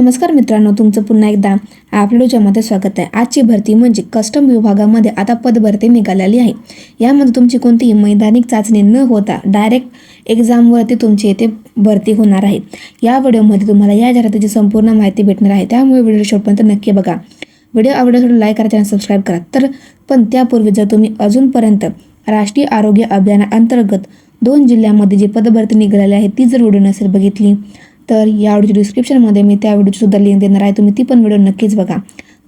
नमस्कार मित्रांनो तुमचं पुन्हा एकदा आपल्या ज्यामध्ये स्वागत आहे. आजची भरती म्हणजे कस्टम विभागामध्ये आता पदभरती निघालेली आहे. यामध्ये तुमची कोणतीही मैदानिक चाचणी न होता डायरेक्ट एक्झामवरती तुमची येथे भरती होणार आहे. या व्हिडिओमध्ये तुम्हाला या जाहिरातीची संपूर्ण माहिती भेटणार आहे. त्यामुळे व्हिडिओ शेवटपर्यंत नक्की बघा. व्हिडिओ आवडल्यास लाईक करा चॅनल सबस्क्राईब करा. तर पण त्यापूर्वी जर तुम्ही अजूनपर्यंत राष्ट्रीय आरोग्य अभियानाअंतर्गत दोन जिल्ह्यामध्ये जी पदभरती निघालेली आहे ती जर व्हिडिओ नसेल बघितली तर या व्हिडिओच्या डिस्क्रिप्शनमध्ये मी त्या व्हिडिओची सुद्धा लिंक देणार आहे. तुम्ही ती पण व्हिडिओ नक्कीच बघा.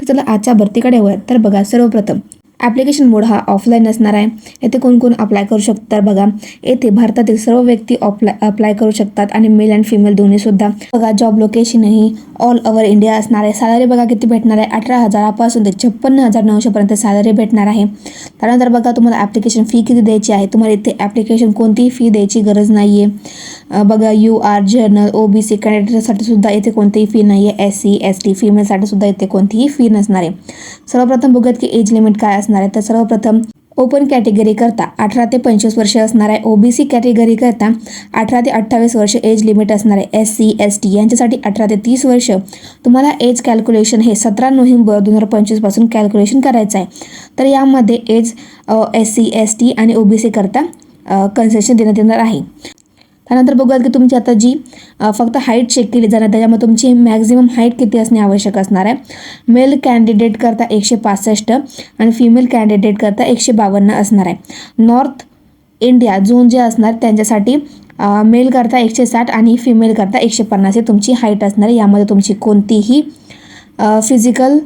तर चला आजच्या भरतीकडे वळ तर बघा सर्वप्रथम. ॲप्लिकेशन मोड हा ऑफलाईन असणार आहे. येथे कोण कोण अप्लाय करू शकतात बघा. येथे भारतातील सर्व व्यक्ती अप्लाय अप्लाय करू शकतात आणि मेल अँड फिमेल दोन्ही सुद्धा. बघा जॉब लोकेशनही ऑल ओव्हर इंडिया असणार आहे. सॅलरी बघा किती भेटणार आहे? अठरा हजारापासून ते छप्पन्न हजार नऊशेपर्यंत सॅलरी भेटणार आहे. त्यानंतर बघा तुम्हाला ॲप्लिकेशन फी किती द्यायची आहे? तुम्हाला इथे ॲप्लिकेशन कोणतीही फी द्यायची गरज नाही आहे बघा U R general O B C कॅन्डिडेटसाठी सुद्धा इथे कोणतीही फी नाही आहे एस सी एस टी फिमेलसाठी सुद्धा इथे कोणतीही फी नसणार आहे. सर्वप्रथम बघूयात की एज लिमिट काय असणार आहे. तर सर्वप्रथम ओपन कॅटेगरी करता अठरा ते पंचवीस वर्ष असणार आहे. ओबीसी कॅटेगरी करता अठरा ते अठ्ठावीस वर्ष एज लिमिट असणार आहे. एस सी एस टी यांच्यासाठी अठरा ते तीस वर्ष. तुम्हाला एज कॅल्क्युलेशन हे सतरा नोव्हेंबर दोन हजार पंचवीसपासून कॅल्क्युलेशन करायचं आहे. तर यामध्ये age S C S T आणि ओबीसी करता कन्सेशन देण्यात येणार आहे. त्यानंतर बघूयात की तुमची आता जी फक्त हाईट चेक केली जाणार त्याच्यामुळे तुमची मॅक्झिमम हाईट किती असणे आवश्यक असणार आहे. मेल कॅन्डिडेट करता एकशे पासष्ट आणि फिमेल कॅन्डिडेट करता एकशे बावन्न असणार आहे. नॉर्थ इंडिया झोन जे असणार त्यांच्यासाठी मेल करता एकशे साठ आणि फिमेल करता एकशे पन्नास ही तुमची हाईट असणार आहे. यामध्ये तुमची कोणतीही फिजिकल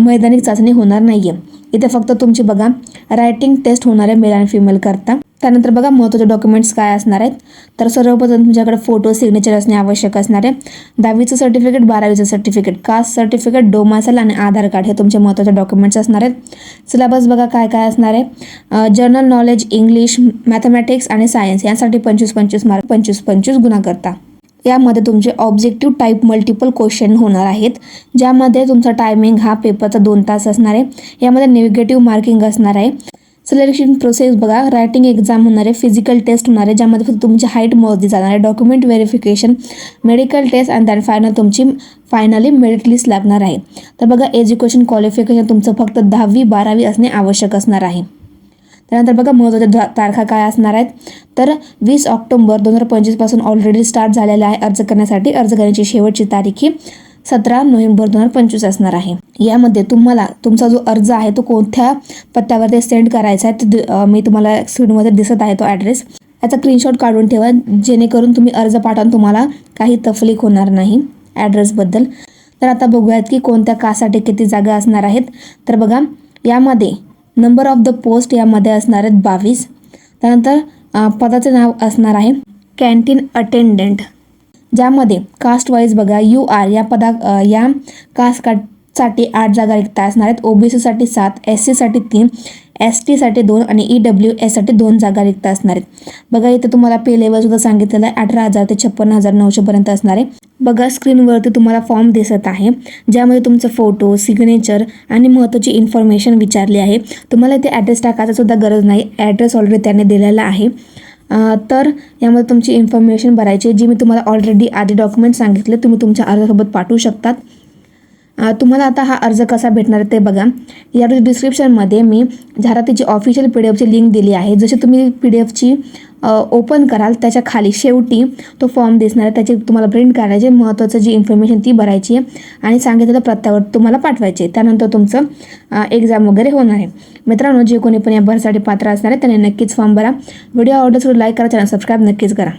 मैदानिक चाचणी होणार नाही आहे इथे फक्त तुमची बघा रायटिंग टेस्ट होणार आहे मेल आणि फिमेल करता. त्यानंतर बघा महत्त्वाचे डॉक्युमेंट्स काय असणार आहेत. तर सर्वप्रथम तुमच्याकडे फोटो सिग्नेचर असणे आवश्यक असणार आहे. दहावीचं सर्टिफिकेट बारावीचं सर्टिफिकेट कास्ट सर्टिफिकेट डोमासल आणि आधार कार्ड हे तुमचे महत्त्वाचे डॉक्युमेंट्स असणार आहेत. सिलेबस बघा काय काय असणार आहे. जनरल नॉलेज इंग्लिश मॅथमॅटिक्स आणि सायन्स यासाठी पंचवीस पंचवीस मार्क पंचवीस पंचवीस गुन्हा करता यामध्ये तुमचे ऑब्जेक्टिव्ह टाईप मल्टिपल क्वेश्चन होणार आहेत. ज्यामध्ये तुमचा टायमिंग हा पेपरचा दोन तास असणार आहे. यामध्ये निगेटिव्ह मार्किंग असणार आहे. सिलेक्शन प्रोसेस बघा. रायटिंग एक्झाम होणार आहे फिजिकल टेस्ट होणार आहे ज्यामध्ये फक्त तुमची हाईट मोजली जाणार आहे. डॉक्युमेंट व्हेरिफिकेशन मेडिकल टेस्ट आणि दॅन फायनल तुमची फायनली मेरिट लिस्ट लागणार आहे. तर बघा एज्युकेशन क्वालिफिकेशन तुमचं फक्त दहावी बारावी असणे आवश्यक असणार आहे. त्यानंतर बघा महत्त्वाच्या तारखा काय असणार आहेत? तर वीस ऑक्टोबर दोन हजार पंचवीसपासून ऑलरेडी स्टार्ट झालेला आहे अर्ज करण्यासाठी. अर्ज करण्याची शेवटची तारीख ही सतरा नोव्हेंबर दोन हजार पंचवीस असणार आहे. यामध्ये तुम्हाला तुमचा जो अर्ज आहे तो कोणत्या पत्त्यावरती सेंड करायचा आहे तो मी तुम्हाला स्क्रीनमध्ये दिसत आहे तो ॲड्रेस याचा स्क्रीनशॉट काढून ठेवा जेणेकरून तुम्ही अर्ज पाठवून तुम्हाला काही तफलीक होणार नाही ॲड्रेसबद्दल तर आता बघूयात की कोणत्या कासाठी किती जागा असणार आहेत. तर बघा यामध्ये नंबर ऑफ द पोस्ट यामध्ये असणार आहेत बावीस. त्यानंतर पदाचं पदाचे नाव असणार आहे कॅन्टीन अटेंडंट ज्यामध्ये कास्ट वाईज बघा यू आर या पदा या कास्ट कास्टसाठी आठ जागा रिक्त असणार आहेत. ओबीसीसाठी सात एस सीसाठी तीन एस टीसाठी दोन आणि ई डब्ल्यू एससाठी दोन जागा रिक्त असणार आहेत. बघा इथे तुम्हाला पे लेवल सुद्धा सांगितलेलं आहे. अठरा हजार ते छप्पन्न हजार नऊशेपर्यंत असणार आहे. बघा स्क्रीनवरती तुम्हाला फॉर्म दिसत आहे. ज्यामध्ये तुमचं फोटो सिग्नेचर आणि महत्त्वाची इन्फॉर्मेशन विचारली आहे. तुम्हाला इथे ॲड्रेस टाकायचा सुद्धा गरज नाही. ॲड्रेस ऑलरेडी त्याने दिलेला आहे. तर यामध्ये तुमची इन्फॉर्मेशन भरायची जी मी तुम्हाला ऑलरेडी आधी डॉक्युमेंट सांगितले तुम्ही तुमच्या अर्जासोबत पाठवू शकतात. तुम्हाला आता हा अर्ज कसा भेटणार आहे ते बघा. या डिस्क्रिप्शनमध्ये मी झारातीची ऑफिशियल पी डी एफची लिंक दिली आहे. जशी तुम्ही पी डी एफची ओपन कराल त्याच्याखाली शेवटी तो फॉर्म दिसणार आहे. त्याची तुम्हाला प्रिंट काढायचे महत्त्वाचं जी इन्फॉर्मेशन ती भरायची आहे आणि सांगितलेल्या पत्त्यावर तुम्हाला पाठवायचे आहे. त्यानंतर तुमचं एक्झाम वगैरे होणार आहे. मित्रांनो जे कोणी पण या भरसाठी पात्र असणार आहे त्याने नक्कीच फॉर्म भरा. व्हिडिओ आवडत लाईक करा चॅनल सबस्क्राईब नक्कीच करा.